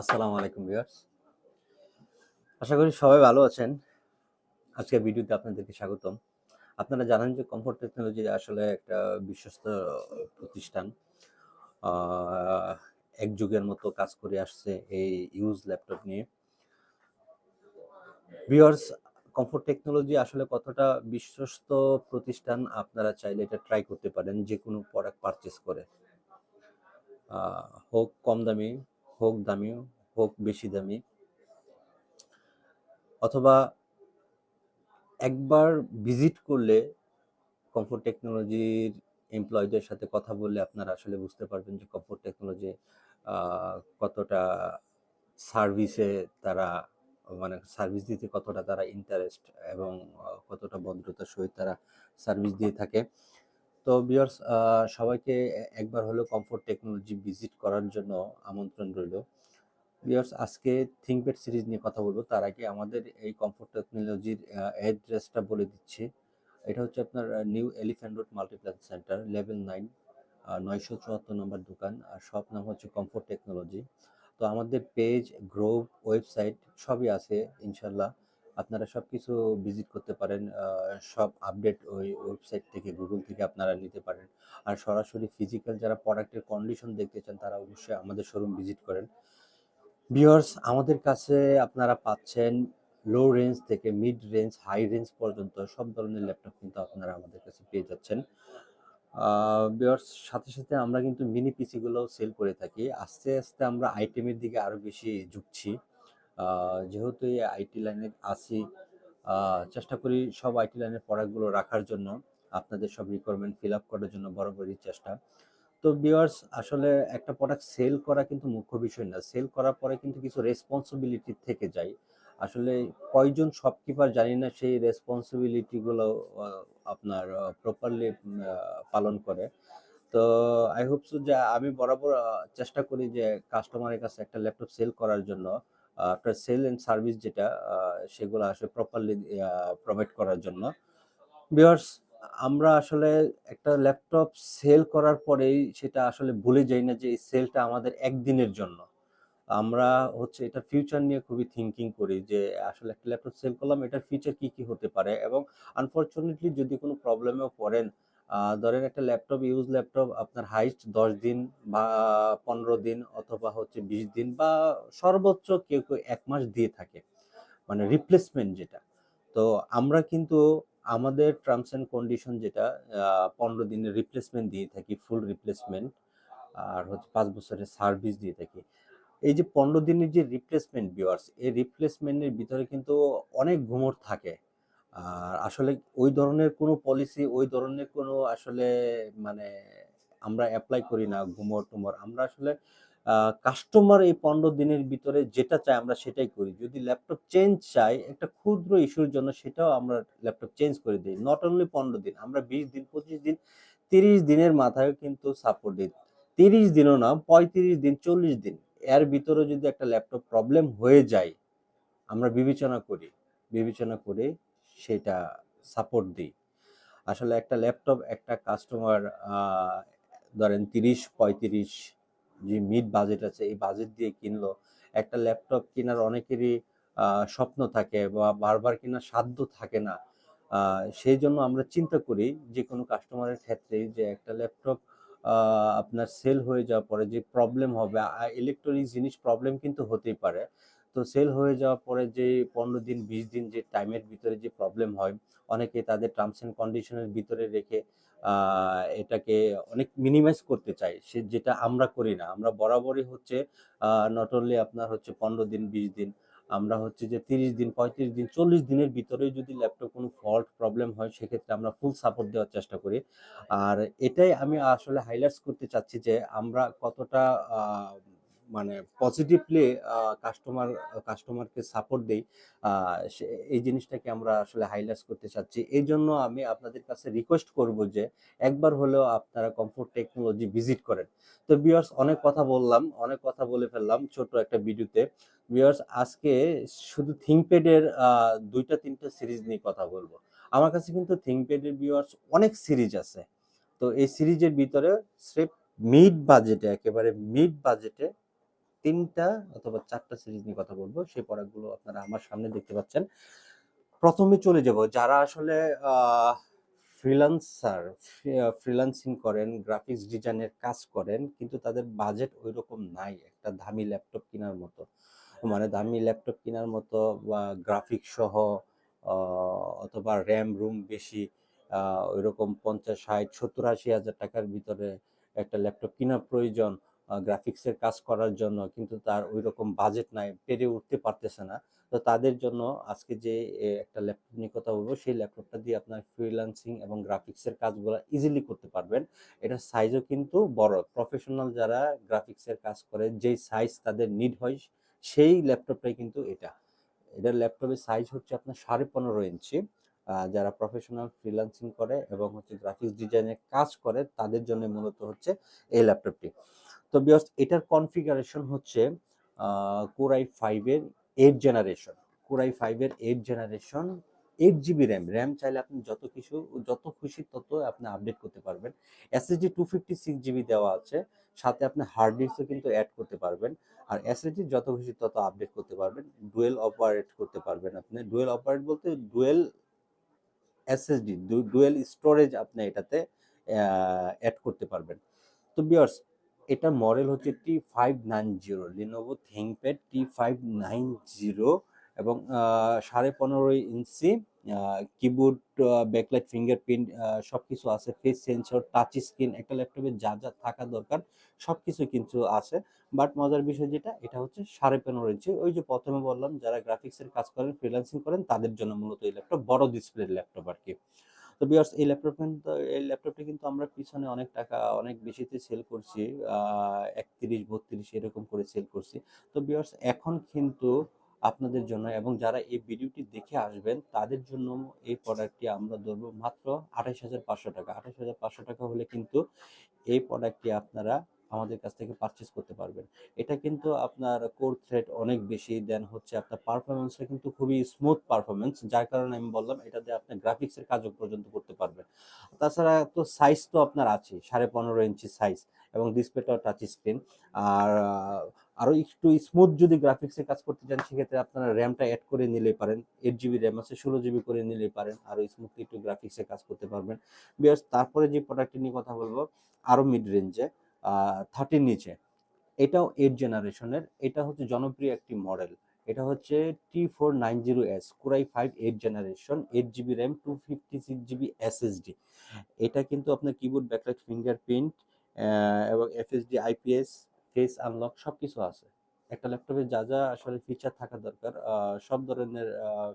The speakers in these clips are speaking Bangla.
আসসালামু আলাইকুম ভিউয়ার্স। আশা করি সবাই ভালো আছেন। আজকের ভিডিওতে আপনাদেরকে স্বাগতম। আপনারা জানেন যে কমফোর্ট টেকনোলজি আসলে একটা বিশ্বস্ত প্রতিষ্ঠান। এক যুগের মতো কাজ করে আসছে এই ইউজ ল্যাপটপ নিয়ে। ভিউয়ার্স কমফোর্ট টেকনোলজি আসলে কতটা বিশ্বস্ত প্রতিষ্ঠান আপনারা চাইলে এটা ট্রাই করতে পারেন যে কোনো প্রোডাক্ট পারচেস করে হোক কম দামি হোক দামি হোক বেশি দামি। অথবা একবার ভিজিট করলে কমফোর্ট টেকনোলজির এমপ্লয়ীদের সাথে কথা বললে আপনারা আসলে বুঝতে পারবেন যে কমফোর্ট টেকনোলজি কতটা সার্ভিসে তারা মানে সার্ভিস দিতে কতটা তারা ইন্টারেস্ট এবং কতটা ভদ্রতার সহিত তারা সার্ভিস দিয়ে থাকে। তো বিয়ার্স সবাইকে একবার হলো কমফোর্ট টেকনোলজি ভিজিট করার জন্য আমন্ত্রণ রইল। ভিউয়ার্স আজকে থিঙ্কপ্যাড সিরিজ নিয়ে কথা বলব। তার আগে আমাদের এই কমফোর্ট টেকনোলজির অ্যাড্রেসটা বলে দিচ্ছি। এটা হচ্ছে আপনার New Elephant Road Multiplan Center level nine নয়শো চুয়াত্তর নম্বর দোকান। আর সব নাম হচ্ছে কমফোর্ট টেকনোলজি তো আমাদের পেজ গ্রুপ ওয়েবসাইট সবই আছে, ইনশাল্লাহ। আপনারা সব কিছু ভিজিট করতে পারেন সব আপডেট ওই ওয়েবসাইট থেকে গুগল থেকে আপনারা নিতে পারেন। আর সরাসরি ফিজিক্যাল যারা প্রোডাক্টের কন্ডিশন দেখতে চান, তারা অবশ্যই আমাদের শোরুম ভিজিট করেন। ভিউয়ার্স আমাদের কাছে আপনারা পাচ্ছেন লো রেঞ্জ থেকে মিড রেঞ্জ হাই রেঞ্জ পর্যন্ত সব ধরনের ল্যাপটপ কিন্তু আপনারা আমাদের কাছে পেয়ে যাচ্ছেন। ভিউয়ার্স সাথে সাথে আমরা কিন্তু মিনি পিসিগুলোও সেল করে থাকি। আস্তে আস্তে আমরা আইটেমের দিকে আরও বেশি ঝুঁকছি। যেহেতু এই আইটি লাইনে আছি চেষ্টা করি সব আইটি লাইনের প্রোডাক্টগুলো রাখার জন্য, আপনাদের সব রিকোয়ারমেন্ট ফিল আপ করার জন্য বরাবরই চেষ্টা। তো বিয়ার্স আসলে একটা প্রোডাক্ট সেল করা কিন্তু মুখ্য বিষয় না। সেল করার পরে কিন্তু কিছু রেসপন্সিবিলিটি থেকে যায়। আসলে কয়জন শপকিপার জানি না, সেই রেসপন্সিবিলিটিগুলো আপনার প্রপারলি পালন করে। তো আই হোপ সো যে আমি বরাবর চেষ্টা করি যে কাস্টমারের কাছে একটা ল্যাপটপ সেল করার জন্য। আপনার সেল এন্ড সার্ভিস যেটা সেগুলো আসলে প্রপারলি প্রোভাইড করার জন্য। ভিউয়ার্স আমরা আসলে একটা ল্যাপটপ সেল করার পরেই সেটা আসলে ভুলে যাই না যে এই সেলটা আমাদের একদিনের জন্য। আমরা হচ্ছে এটা ফিউচার নিয়ে খুবই থিঙ্কিং করি যে আসলে একটা ল্যাপটপ সেল করলাম, এটার ফিউচার কি কি হতে পারে? এবং আনফরচুনেটলি যদি কোনো প্রবলেমেও পড়েন ধরেন একটা ল্যাপটপ ইউজ ল্যাপটপ আপনার হাইস্ট দশ দিন বা পনেরো দিন অথবা হচ্ছে বিশ দিন বা সর্বোচ্চ কেউ কেউ এক মাস দিয়ে থাকে মানে রিপ্লেসমেন্ট যেটা। তো আমরা কিন্তু আমাদের টার্মস অ্যান্ড কন্ডিশন যেটা পনেরো দিনের রিপ্লেসমেন্ট দিয়ে থাকি ফুল রিপ্লেসমেন্ট আর হচ্ছে পাঁচ বছরের সার্ভিস দিয়ে থাকি। এই যে পনেরো দিনের যে রিপ্লেসমেন্ট ভিউয়ার্স এই রিপ্লেসমেন্টের ভিতরে কিন্তু অনেক ঘুমট থাকে। আর আসলে ওই ধরনের কোনো পলিসি ওই ধরনের কোনো আসলে মানে আমরা অ্যাপ্লাই করি না ঘুমর টুমর। আমরা আসলে কাস্টমার এই পনেরো দিনের ভিতরে যেটা চাই আমরা সেটাই করি। যদি ল্যাপটপ চেঞ্জ চাই, একটা ক্ষুদ্র ইস্যুর জন্য সেটাও আমরা ল্যাপটপ চেঞ্জ করে দিই। নট অনলি পনেরো দিন, আমরা বিশ দিন, পঁচিশ দিন, তিরিশ দিনের মাথায় কিন্তু সাপোর্ট দিই। তিরিশ দিনও না, পঁয়ত্রিশ দিন, চল্লিশ দিন, এর ভিতরে যদি একটা ল্যাপটপ প্রবলেম হয়ে যায়, আমরা বিবেচনা করি, বিবেচনা করে সেটা সাপোর্ট দিই। আসলে একটা ল্যাপটপ একটা কাস্টমার ধরেন তিরিশ, পঁয়ত্রিশ যে মিড বাজেট আছে, এই বাজেট দিয়ে কিনলো, একটা ল্যাপটপ কেনার অনেকেরই স্বপ্ন থাকে বা বারবার কেনার সাধ্য থাকে না। সেই জন্য আমরা চিন্তা করি যে কোনো কাস্টমারের ক্ষেত্রে যে একটা ল্যাপটপ আপনার সেল হয়ে যাওয়ার পরে যে প্রবলেম হবে ইলেকট্রনিক জিনিস প্রবলেম কিন্তু হতেই পারে। তো সেল হয়ে যাওয়ার পরে যে পনেরো দিন, বিশ দিন যে টাইমের ভিতরে যে প্রবলেম হয়, অনেকে তাদের টার্মস অ্যান্ড কন্ডিশনের ভিতরে রেখে এটাকে অনেক মিনিমাইজ করতে চায়। সে যেটা আমরা করি না। আমরা বরাবরই হচ্ছে নট অনলি আপনার হচ্ছে পনেরো দিন, বিশ দিন, আমরা হচ্ছে যে তিরিশ দিন, পঁয়ত্রিশ দিন, চল্লিশ দিনের ভিতরে যদি ল্যাপটপ কোনো ফল্ট প্রবলেম হয়, সেক্ষেত্রে আমরা ফুল সাপোর্ট দেওয়ার চেষ্টা করি। আর এটাই আমি আসলে হাইলাইটস করতে চাচ্ছি যে আমরা কতটা মানে পজিটিভলি কাস্টমার কাস্টমারকে সাপোর্ট দেই এই জিনিসটাকে আমরা আসলে হাইলাইটস করতে চাচ্ছি। এই জন্য আমি আপনাদের কাছে রিকোয়েস্ট করব যে, একবার হলেও আপনারা কমফোর্ট টেকনোলজি ভিজিট করেন। তো ভিউয়ার্স অনেক কথা বললাম, অনেক কথা বলে ফেললাম ছোট একটা ভিডিওতে। ভিউয়ার্স আজকে শুধু থিঙ্কপ্যাডের দুইটা, তিনটা সিরিজ নিয়ে কথা বলব। আমার কাছে কিন্তু থিঙ্কপ্যাডের ভিউয়ার্স অনেক সিরিজ আছে। তো এই সিরিজের ভিতরে স্রেফ মিড বাজেটে একেবারে মিড বাজেটে তিনটা অথবা চারটা সিরিজ নিয়ে কথা বলব। সেই প্রোডাক্টগুলো আপনারা আমার সামনে দেখতে পাচ্ছেন। প্রথমে চলে যাব। যারা আসলে ফ্রিল্যান্সার ফ্রিল্যান্সিং করেন গ্রাফিক্স ডিজাইনের কাজ করেন, কিন্তু তাদের বাজেট ওই রকম নাই। একটা দামি ল্যাপটপ কেনার মতো। মানে দামি ল্যাপটপ কেনার মতো বা গ্রাফিক সহ অথবা র্যাম রুম বেশি ওইরকম পঞ্চাশ, ষাট, সত্তর, আশি হাজার টাকার ভিতরে একটা ল্যাপটপ কেনার প্রয়োজন। গ্রাফিক্সের কাজ করার জন্য কিন্তু তার ওই রকম বাজেট নাই, পেরে উঠতে পারতেছে না। তো তাদের জন্য আজকে যে একটা ল্যাপটপ নিয়ে কথা বলব, সেই ল্যাপটপটা দিয়ে আপনার ফ্রিল্যান্সিং এবং গ্রাফিক্সের কাজগুলো ইজিলি করতে পারবেন। এটা সাইজও কিন্তু বড়। প্রফেশনাল যারা গ্রাফিক্সের কাজ করে, যেই সাইজ তাদের নিড হয়, সেই ল্যাপটপটাই কিন্তু এটা। এটার ল্যাপটপের সাইজ হচ্ছে আপনার সাড়ে পনেরো ইঞ্চি। যারা প্রফেশনাল ফ্রিল্যান্সিং করে এবং হচ্ছে গ্রাফিক্স ডিজাইনের কাজ করে, তাদের জন্য মূলত হচ্ছে এই ল্যাপটপটি তো বিয়স এটার কনফিগারেশন হচ্ছে কোরাই ফাইভের এইট জেনারেশন কোরাই ফাইভের eight generation eight GB RAM RAM চাইলে আপনি যত কিছু, যত খুশি তত আপনি আপডেট করতে পারবেন। SSD two fifty six GB দেওয়া আছে, সাথে আপনি হার্ড ডিস্কও কিন্তু অ্যাড করতে পারবেন। আর এসএসডি যত খুশি তত আপডেট করতে পারবেন। ডুয়েল অপারেট করতে পারবেন আপনি। ডুয়েল অপারেট বলতে ডুয়েল এসএসডি ডুয়েল স্টোরেজ আপনি এটাতে অ্যাড করতে পারবেন। তো বিয়ার্স এটার মডেল হচ্ছে T five nine zero Lenovo ThinkPad T five nine zero এবং সাড়ে পনেরো ইঞ্চি কিবোর্ড ব্যাকলাইট ফিঙ্গারপ্রিন্ট সব কিছু আছে। ফেস সেন্সর টাচ স্ক্রিন একটা ল্যাপটপে যা যা থাকা দরকার সব কিছু কিন্তু আছে। বাট মজার বিষয় যেটা, এটা হচ্ছে সাড়ে পনেরো ইঞ্চি। ওই যে প্রথমে বললাম, যারা গ্রাফিক্সের কাজ করেন ফ্রিল্যান্সিং করেন, তাদের জন্য মূলত এই ল্যাপটপ বড় ডিসপ্লের ল্যাপটপ আর কি। তো বিয়ার্স এই ল্যাপটপ কিন্তু, এই ল্যাপটপটি কিন্তু আমরা পিছনে অনেক টাকা, অনেক বেশিতে সেল করছি একত্রিশ, বত্রিশ এরকম করে সেল করছি। তো বিয়ার্স এখন কিন্তু আপনাদের জন্য এবং যারা এই ভিডিওটি দেখে আসবেন, তাদের জন্য এই প্রোডাক্টটি আমরা ধরব মাত্র আঠাশ হাজার পাঁচশো টাকা। আঠাশ হাজার পাঁচশো টাকা হলে কিন্তু এই প্রোডাক্টটি আপনারা আমাদের কাছ থেকে পারচেস করতে পারবেন। এটা কিন্তু আপনার কোর থ্রেড অনেক বেশি দেন হচ্ছে আপনার পারফরমেন্সটা কিন্তু খুবই স্মুথ পারফরমেন্স যার কারণে আমি বললাম এটা দিয়ে আপনি গ্রাফিক্সের কাজও পর্যন্ত করতে পারবেন। তাছাড়া তো সাইজ তো আপনার আছে, সাড়ে পনেরো ইঞ্চি সাইজ এবং ডিসপ্লেটাও টাচ স্ক্রিন আর আরও একটু স্মুথ যদি গ্রাফিক্সের কাজ করতে চান, সেক্ষেত্রে আপনারা র্যামটা অ্যাড করে নিলে পারেন। এইট জিবি র্যাম আছে, ষোলো জিবি করে নিলে পারেন। আরও স্মুথলি একটু গ্রাফিক্সের কাজ করতে পারবেন। বিয়ার্স, তারপরে যে প্রোডাক্টটি নিয়ে কথা বলব আরও মিড রেঞ্জে থার্টির নিচে। এটাও এইট জেনারেশনের এটা হচ্ছে জনপ্রিয় একটি মডেল এটা হচ্ছে T four nine zero S core i five eight generation eight GB RAM two fifty six GB SSD এটা কিন্তু আপনার কিবোর্ড ব্যাকলাইট ফিঙ্গারপ্রিন্ট এবং এফএসডি আইপিএস ফেস আনলক সব কিছু আছে। একটা ল্যাপটপে যা যা আসলে ফিচার থাকা দরকার সব ধরনের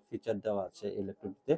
ফিচার দেওয়া আছে এই ল্যাপটপটিতে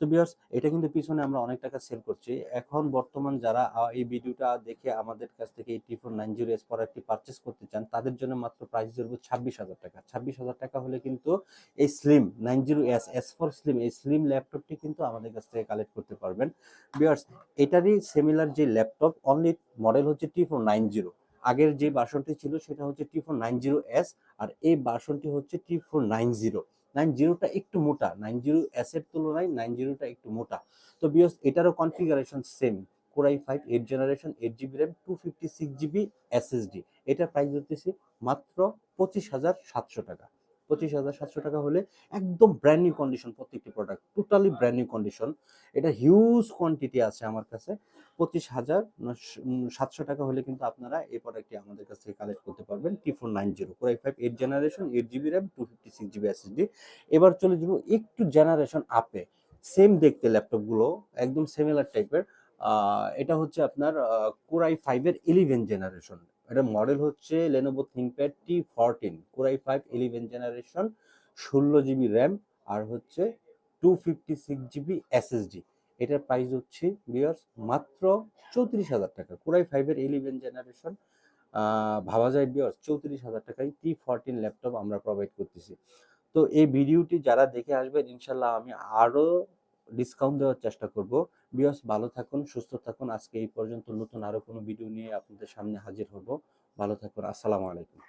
তো বিয়ার্স এটা কিন্তু পিছনে আমরা অনেক টাকা সেল করছি। এখন বর্তমান যারা এই ভিডিওটা দেখে আমাদের কাছ থেকে এই ফোর নাইন জিরো এস প্রোডাক্টটি পারচেস করতে চান, তাদের জন্য মাত্র প্রাইস ধরবো ছাব্বিশ হাজার টাকা। ছাব্বিশ হাজার টাকা হলে কিন্তু এই slim nine zero S S for slim এই স্লিম ল্যাপটপটি কিন্তু আমাদের কাছ থেকে কালেক্ট করতে পারবেন। বিয়ার্স এটারই সিমিলার যে ল্যাপটপ অনলি মডেল হচ্ছে টি ফোর নাইন জিরো আগের যে ভার্সনটি ছিল, সেটা হচ্ছে T four nine zero S আর এই ভার্সনটি হচ্ছে T four nine zero nine জিরোটা একটু মোটা নাইন জিরো অ্যাসের তুলনায় নাইন জিরোটা একটু মোটা। তো বিয়স এটারও configuration same core i five eight generation eight GB RAM two fifty six GB SSD এটার প্রাইস ধরতেছি মাত্র পঁচিশ হাজার সাতশো টাকা। পঁচিশ হাজার সাতশো টাকা হলে একদম ব্র্যান্ড নিউ কন্ডিশন প্রত্যেকটি product totally brand new condition এটা হিউজ কোয়ান্টিটি আছে আমার কাছে। পঁচিশ হাজার সাতশো টাকা হলে কিন্তু আপনারা এই প্রোডাক্টটি আমাদের কাছ থেকে কালেক্ট করতে পারবেন। T four nine zero core i five eight generation eight GB RAM two fifty six GB SSD এবার চলে যাব একটু জেনারেশন আপে সেম দেখতে ল্যাপটপগুলো একদম সিমিলার টাইপের এটা হচ্ছে আপনার কোরাই ফাইভের ইলেভেন জেনারেশন এটা মডেল হচ্ছে Lenovo ThinkPad T fourteen core i five eleven generation ষোলো জিবি র্যাম আর হচ্ছে two fifty six GB SSD এটার প্রাইস হচ্ছে বিয়ার্স মাত্র চৌত্রিশ হাজার টাকা। কোরাই ফাইভের ইলেভেন জেনারেশন ভাবা যায় বিয়ার্স চৌত্রিশ হাজার টাকায় টি ফোরটিন ল্যাপটপ আমরা প্রোভাইড করতেছি। তো এই ভিডিওটি যারা দেখে আসবেন, ইনশাল্লাহ আমি আরও ডিসকাউন্ট দেওয়ার চেষ্টা করব। বিয়স ভালো থাকুন, সুস্থ থাকুন। আজকে এই পর্যন্ত নতুন আরও কোনো ভিডিও নিয়ে আপনাদের সামনে হাজির হব। ভালো থাকুন, আসসালামু আলাইকুম।